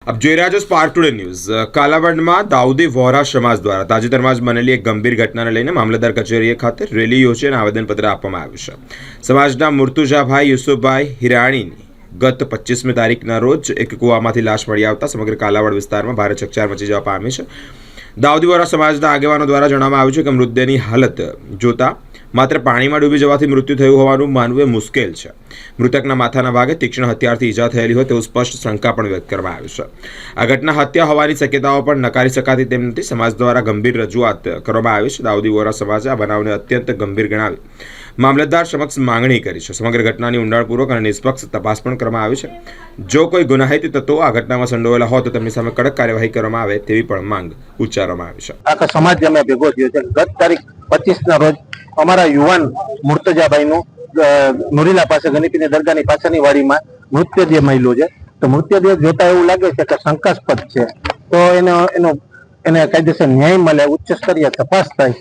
આપ જોઈ રહ્યા છો સ્પાર્ક ટુડે ન્યૂઝ કાલાવડમાં દાઉદી વોરા સમાજ દ્વારા તાજેતરમાં જ બનેલી એક ગંભીર ઘટનાને લઈને મામલતદાર કચેરી ખાતે રેલી યોજી અને આવેદનપત્ર આપવામાં આવ્યું છે. સમાજના મુર્તુજાભાઈ યુસુફભાઈ હિરાણીની ગત પચીસમી તારીખના રોજ એક કૂવામાંથી લાશ મળી આવતા સમગ્ર કાલાવડ વિસ્તારમાં ભારે ચકચાર મચી જવા પામી છે. દાઉદી વોરા સમાજના આગેવાનો દ્વારા જણાવવામાં આવ્યું છે કે મૃતદેહની હાલત જોતા માત્ર પાણીમાં ડૂબી જવાથી મૃત્યુ થયું હોવાનું માનવું એ મુશ્કેલ છે. મૃતકના માથાના ભાગે તીક્ષ્ણ હથિયારથી ઈજા થયેલી હોય તેવું સ્પષ્ટ શંકા પણ વ્યક્ત કરવામાં આવી છે. આ ઘટના હત્યા હોવાની શક્યતાઓ પણ નકારી શકાતી તેમ નથી. સમાજ દ્વારા ગંભીર રજૂઆત કરવામાં આવી છે. દાઉદી વોરા સમાજે આ બનાવને અત્યંત ગંભીર ગણાવી મામલતદાર સમક્ષ માંગણી કરી છે. સમગ્ર ઘટનાની ઊંડાણપૂર્વક અને નિષ્પક્ષ તપાસ પણ કરવામાં આવી છે. જો કોઈ ગુનાહિત તત્વો આ ઘટનામાં સંડોવાયેલા હોય તો તેમની સામે કડક કાર્યવાહી કરવામાં આવે તેવી પણ માંગ ઉચ્ચારવામાં આવી છે. આખા સમાજ અમે ભેગો થયો છે. ગત તારીખ પચીસ ના રોજ અમારા યુવાન મુર્તજાભાઈ નું નુરીલા પાસે ગણિતની દરગાહની પાછળની વાડીમાં મૃત્યુદેહ મળ્યો છે. તો મૃત્યુદેહ જોતા એવું લાગે છે કે શંકાસ્પદ છે. તો એનો એનો એને કાયદેસર ન્યાય મળે ઉચ્ચ સ્તરીય તપાસ થાય.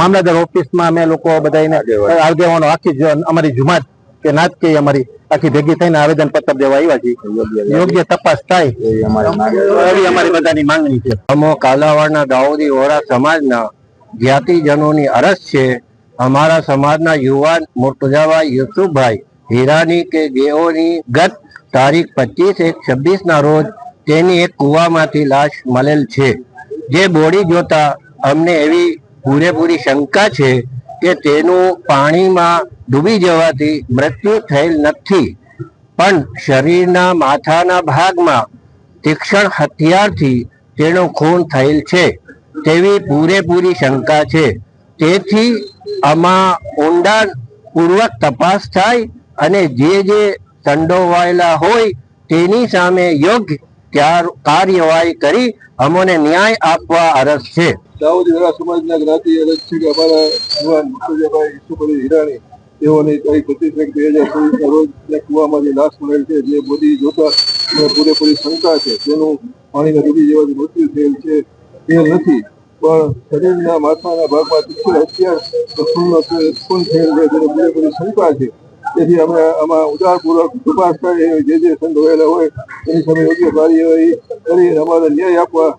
મામલતદાર ઓફિસમાં અમે લોકો બધા એને આગેવાનો આખી અમારી જુમાત કે નાત કે અમારી આખી ભેગી થઈને આવેદન પત્ર દેવા આવ્યા છીએ. યોગ્ય તપાસ થાય. એવી અમારી બધાની માંગણી છે. અમો કાલાવાડના દાઉદી વોરા સમાજના જ્ઞાતિજનોની અરજ છે. અમારા સમાજના યુવાન મુર્તુજાભાઈ યુસુફભાઈ હીરાની કે જેઓની ગત તારીખ પચીસ એક છવ્વીસ ના રોજ તેની એક કુવામાંથી લાશ મળેલ છે. જે બોડી જોતા અમને એવી પૂરેપૂરી શંકા છે કે તેનું પાણીમાં ડૂબી જવાથી મૃત્યુ થયેલ નથી. પણ શરીરના માથાના ભાગમાં તીક્ષ્ણ હથિયારથી તેનું ખૂન થયેલ છે. તેવી પૂરેપૂરી શંકા છે. તેથી આમાં ઊંડાણપૂર્વક તપાસ થાય અને જે જે સંડોવાયેલા હોય તેની સામે યોગ્ય કાર્યવાહી કરી અમોને ન્યાય આપવા અરજ છે. દાઉદ સમાજના જ્ઞાતિ અમારા યુવાન હિરાણી, તેઓની તારીખ લાશ મળેલ છે. જે બોડી જોતા પૂરેપૂરી શંકા છે. તેનું પાણીમાં ડૂબી જવાથી મૃત્યુ થયેલ છે. તે નથી, પણ શરીરના માથાના ભાગમાં તીક્ષ્ણ હથિયાર તેની પૂરેપૂરી શંકા છે. તેથી અમે આમાં ઉદારપૂર્વક તપાસ કરી જે જે સંડોવાયેલા હોય એની સામે યોગ્ય કાર્યવાહી કરી અમારે ન્યાય આપવા